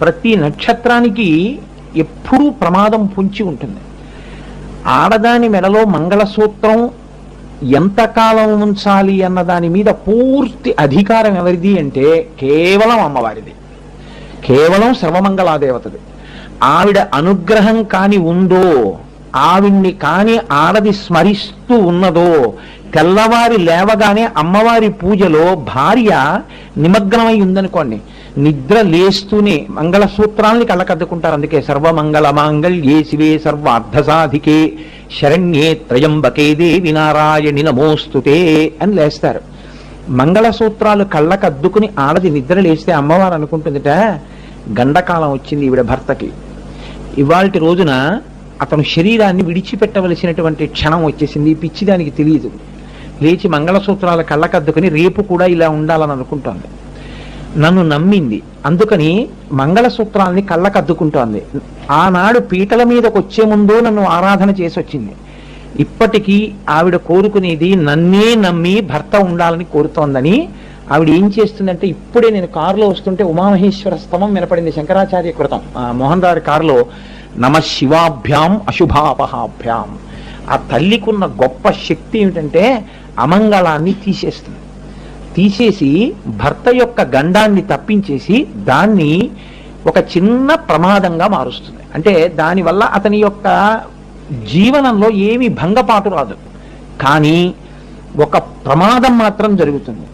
ప్రతి నక్షత్రానికి ఎప్పుడూ ప్రమాదం పొంచి ఉంటుంది. ఆడదాని మెడలో మంగళసూత్రం ఎంతకాలం ఉంచాలి అన్న దాని మీద పూర్తి అధికారం ఎవరిది అంటే కేవలం అమ్మవారిది. కేవలం సర్వమంగళాదేవతది. ఆవిడ అనుగ్రహం కాని ఉందో ఆవిడ్ని కాని ఆడది స్మరిస్తూ ఉన్నదో తెల్లవారి లేవగానే అమ్మవారి పూజలో భార్య నిమగ్నమై ఉందనుకోండి నిద్ర లేస్తూనే మంగళసూత్రాలని కళ్ళకద్దుకుంటారు. అందుకే సర్వమంగళ మాంగళ్యే శివే సర్వార్థసాధికే శరణ్యే త్రయంబకే దేవి నారాయణి నమోస్తుతే అని లేస్తారు. మంగళసూత్రాలు కళ్ళకద్దుకుని ఆడది నిద్ర లేస్తే అమ్మవారు అనుకుంటుందిట గండకాలం వచ్చింది ఈవిడ భర్తకి. ఇవాళ రోజున అతను శరీరాన్ని విడిచిపెట్టవలసినటువంటి క్షణం వచ్చేసింది ఈ పిచ్చి దానికి తెలియదు. లేచి మంగళసూత్రాల కళ్ళకద్దుకుని రేపు కూడా ఇలా ఉండాలని అనుకుంటోంది నన్ను నమ్మింది. అందుకని మంగళసూత్రాల్ని కళ్ళకద్దుకుంటోంది. ఆనాడు పీటల మీదకి వచ్చే ముందు నన్ను ఆరాధన చేసి వచ్చింది ఇప్పటికీ ఆవిడ కోరుకునేది నన్నే నమ్మి భర్త ఉండాలని కోరుతోందని ఆవిడ ఏం చేస్తుందంటే ఇప్పుడే నేను కారులో వస్తుంటే ఉమామహేశ్వర స్తమం వినపడింది శంకరాచార్య కృతం. ఆ మోహన్ దారి కారులో నమ శివాభ్యాం అశుభాపహాభ్యాం. ఆ తల్లికున్న గొప్ప శక్తి ఏమిటంటే అమంగళాన్ని తీసేస్తుంది. తీసేసి భర్త యొక్క గండాన్ని తప్పించేసి దాన్ని ఒక చిన్న ప్రమాదంగా మారుస్తుంది. అంటే దానివల్ల అతని యొక్క జీవనంలో ఏమి భంగపాటు రాదు. కానీ ఒక ప్రమాదం మాత్రం జరుగుతుంది.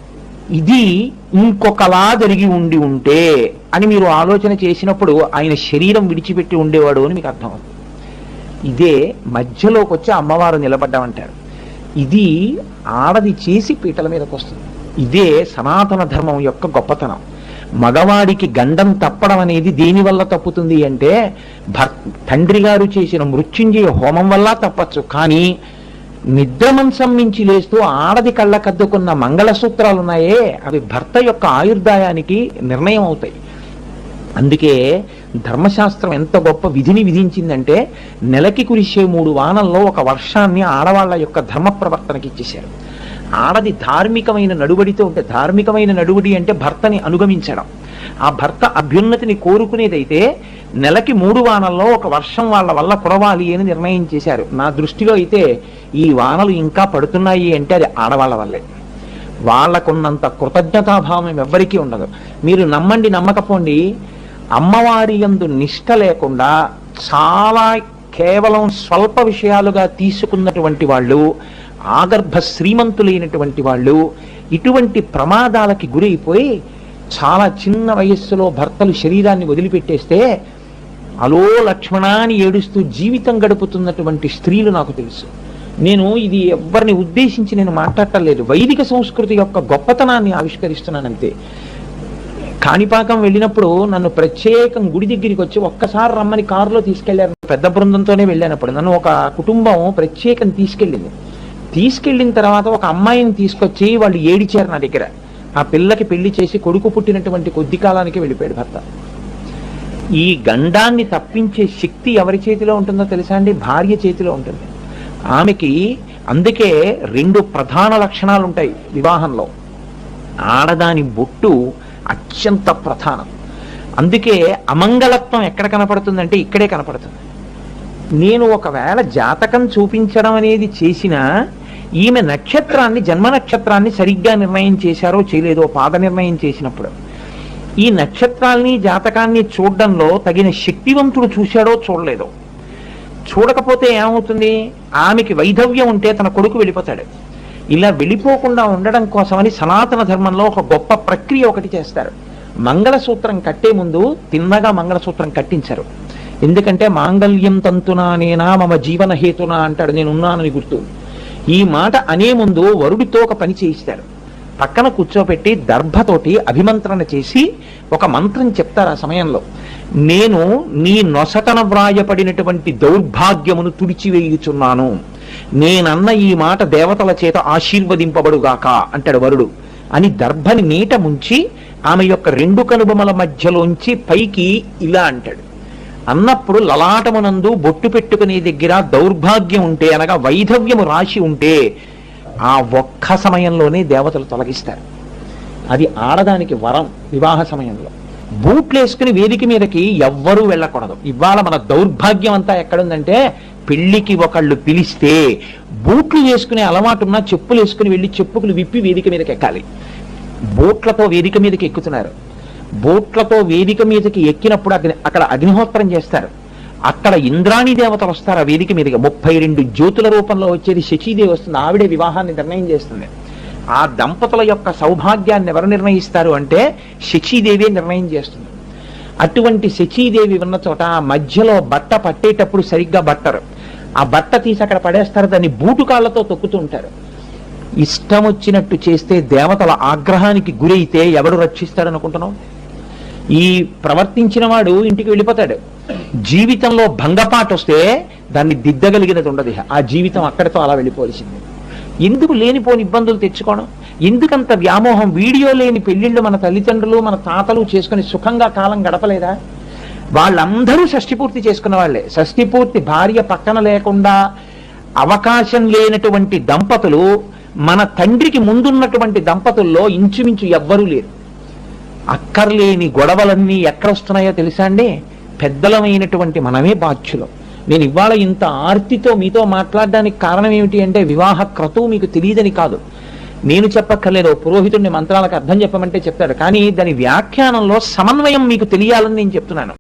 ఇది ఇంకొకలా జరిగి ఉండి ఉంటే అని మీరు ఆలోచన చేసినప్పుడు ఆయన శరీరం విడిచిపెట్టి ఉండేవాడు అని మీకు అర్థమవుతుంది ఇదే మధ్యలోకి వచ్చి అమ్మవారు నిలబడ్డామంటారు. ఇది ఆడది చేసి పీటల మీదకి వస్తుంది ఇదే సనాతన ధర్మం యొక్క గొప్పతనం. మగవాడికి గండం తప్పడం అనేది దేని వల్ల తప్పుతుంది అంటే భర్ తండ్రి గారు చేసిన మృత్యుంజయ హోమం వల్ల తప్పచ్చు. కానీ నిద్రమంసం మించి లేస్తూ ఆడది కళ్ళకద్దుకున్న మంగళసూత్రాలు ఉన్నాయే అవి భర్త యొక్క ఆయుర్దాయానికి నిర్ణయం అవుతాయి. అందుకే ధర్మశాస్త్రం ఎంత గొప్ప విధిని విధించిందంటే నెలకి కురిసే మూడు వానల్లో ఒక వర్షాన్ని ఆడవాళ్ళ యొక్క ధర్మ ప్రవర్తనకి ఇచ్చేశారు ఆడది ధార్మికమైన నడువడితో ఉంటే ధార్మికమైన నడువడి అంటే భర్తని అనుగమించడం. ఆ భర్త అభ్యున్నతిని కోరుకునేదైతే నెలకి మూడు వానల్లో ఒక వర్షం వాళ్ళ వల్ల కురవాలి అని నిర్ణయం చేశారు. నా దృష్టిలో అయితే ఈ వానలు ఇంకా పడుతున్నాయి అంటే అది ఆడవాళ్ళ వల్లే. వాళ్ళకున్నంత కృతజ్ఞతాభావం ఎవ్వరికీ ఉండదు. మీరు నమ్మండి నమ్మకపోండి అమ్మవారి యందు నిష్ట లేకుండా చాలా కేవలం స్వల్ప విషయాలుగా తీసుకున్నటువంటి వాళ్ళు ఆగర్భ శ్రీమంతులైనటువంటి వాళ్ళు ఇటువంటి ప్రమాదాలకి గురైపోయి చాలా చిన్న వయస్సులో భర్తలు శరీరాన్ని వదిలిపెట్టేస్తే అలో లక్ష్మణాని ఏడుస్తూ జీవితం గడుపుతున్నటువంటి స్త్రీలు నాకు తెలుసు. నేను ఇది ఎవరిని ఉద్దేశించి నేను మాట్లాడటం లేదు. వైదిక సంస్కృతి యొక్క గొప్పతనాన్ని ఆవిష్కరిస్తున్నానంతే. కాణిపాకం వెళ్ళినప్పుడు నన్ను ప్రత్యేకం గుడి దగ్గరికి వచ్చి ఒక్కసారి రమ్మని కారులో తీసుకెళ్ళారు పెద్ద బృందంతోనే వెళ్ళానప్పుడు. నన్ను ఒక కుటుంబం ప్రత్యేకం తీసుకెళ్ళింది. తీసుకెళ్ళిన తర్వాత ఒక అమ్మాయిని తీసుకొచ్చి వాళ్ళు ఏడిచారు నా దగ్గర. ఆ పిల్లకి పెళ్ళి చేసి కొడుకు పుట్టినటువంటి కొద్ది కాలానికి వెళ్ళిపోయాడు భర్త. ఈ గండాన్ని తప్పించే శక్తి ఎవరి చేతిలో ఉంటుందో తెలుసా అండి? భార్య చేతిలో ఉంటుంది. ఆమెకి అందుకే రెండు ప్రధాన లక్షణాలు ఉంటాయి వివాహంలో. ఆడదాని బొట్టు అత్యంత ప్రధానం. అందుకే అమంగళత్వం ఎక్కడ కనపడుతుందంటే ఇక్కడే కనపడుతుంది. నేను ఒకవేళ జాతకం చూపించడం అనేది చేసినా ఈమె నక్షత్రాన్ని జన్మ నక్షత్రాన్ని సరిగ్గా నిర్ణయం చేశారో చేయలేదో పాద నిర్ణయం చేసినప్పుడు ఈ నక్షత్రాల్ని జాతకాన్ని చూడడంలో తగిన శక్తివంతుడు చూశాడో చూడలేదో. చూడకపోతే ఏమవుతుంది? ఆమెకి వైధవ్యం ఉంటే తన కొడుకు వెళ్ళిపోతాడు. ఇలా వెళ్ళిపోకుండా ఉండడం కోసమని సనాతన ధర్మంలో ఒక గొప్ప ప్రక్రియ ఒకటి చేస్తారు. మంగళసూత్రం కట్టే ముందు తిన్నగా మంగళసూత్రం కట్టించారు. ఎందుకంటే మాంగళ్యం తంతునా నేనా మమ జీవన హేతునా అంటాడు. నేను ఉన్నానని గుర్తు. ఈ మాట అనే ముందు వరుడితో ఒక పని చేయిస్తారు. పక్కన కూర్చోపెట్టి దర్భతోటి అభిమంత్రణ చేసి ఒక మంత్రం చెప్తారు ఆ సమయంలో. నేను నీ నొసటన వ్రాయపడినటువంటి దౌర్భాగ్యమును తుడిచివేయుచున్నాను. నేనన్న ఈ మాట దేవతల చేత ఆశీర్వదింపబడుగాక అంటాడు వరుడు. అని దర్భని నీట ముంచి ఆమె యొక్క రెండు కనుబొమల మధ్యలోంచి పైకి ఇలా అంటాడు. అన్నప్పుడు లలాటమునందు బొట్టు పెట్టుకునే దగ్గర దౌర్భాగ్యం ఉంటే అనగా వైధవ్యము రాశి ఉంటే ఆ ఒక్క సమయంలోనే దేవతలు తొలగిస్తారు. అది ఆడదానికి వరం వివాహ సమయంలో. బూట్లు వేసుకుని వేదిక మీదకి ఎవ్వరూ వెళ్ళకూడదు. ఇవాళ మన దౌర్భాగ్యం అంతా ఎక్కడుందంటే పెళ్ళికి ఒకళ్ళు పిలిస్తే బూట్లు వేసుకునే అలవాటు ఉన్నా చెప్పులు వేసుకుని వెళ్ళి చెప్పుకులు విప్పి వేదిక మీదకి ఎక్కాలి. బూట్లతో వేదిక మీదకి ఎక్కుతున్నారు. బోట్లతో వేదిక మీదకి ఎక్కినప్పుడు అగ్ని అక్కడ అగ్నిహోత్రం చేస్తారు. అక్కడ ఇంద్రాణి దేవతలు వస్తారు ఆ వేదిక మీదకి. ముప్పై రెండు జ్యోతుల రూపంలో వచ్చేది శచీదేవి వస్తుంది. ఆవిడే వివాహాన్ని నిర్ణయం చేస్తుంది. ఆ దంపతుల యొక్క సౌభాగ్యాన్ని ఎవరు నిర్ణయిస్తారు అంటే శచీదేవి నిర్ణయం చేస్తుంది. అటువంటి శచీదేవి ఉన్న చోట ఆ మధ్యలో బట్ట పట్టేటప్పుడు సరిగ్గా బట్టరు. ఆ బట్ట తీసి అక్కడ పడేస్తారు. దాన్ని బూటు కాళ్ళతో తొక్కుతూ ఉంటారు. ఇష్టం వచ్చినట్టు చేస్తే దేవతల ఆగ్రహానికి గురైతే ఎవడు రక్షిస్తాడనుకుంటున్నావు? ఈ ప్రవర్తించిన వాడు ఇంటికి వెళ్ళిపోతాడు. జీవితంలో భంగపాటు వస్తే దాన్ని దిద్దగలిగినది ఉండదు ఆ జీవితం అక్కడితో అలా వెళ్ళిపోవలసింది. ఎందుకు లేనిపోని ఇబ్బందులు తెచ్చుకోవడం? ఎందుకంత వ్యామోహం? వీడియో లేని పెళ్ళిళ్ళు మన తల్లిదండ్రులు మన తాతలు చేసుకుని సుఖంగా కాలం గడపలేదా? వాళ్ళందరూ షష్టి పూర్తి చేసుకున్న వాళ్ళే. షష్టి పూర్తి భార్య పక్కన లేకుండా అవకాశం లేనటువంటి దంపతులు మన తండ్రికి ముందున్నటువంటి దంపతుల్లో ఇంచుమించు ఎవ్వరూ లేరు. అక్కర్లేని గొడవలన్నీ ఎక్కడొస్తున్నాయో తెలుసా అండి? పెద్దలమైనటువంటి మనమే బాధ్యులు. నేను ఇవాళ ఇంత ఆర్తితో మీతో మాట్లాడడానికి కారణం ఏమిటి అంటే వివాహ క్రతువు మీకు తెలియదని కాదు. నేను చెప్పక్కర్లేదు పురోహితుడిని మంత్రాలకు అర్థం చెప్పమంటే చెప్తాడు. కానీ దాని వ్యాఖ్యానంలో సమన్వయం మీకు తెలియాలని నేను చెప్తున్నాను.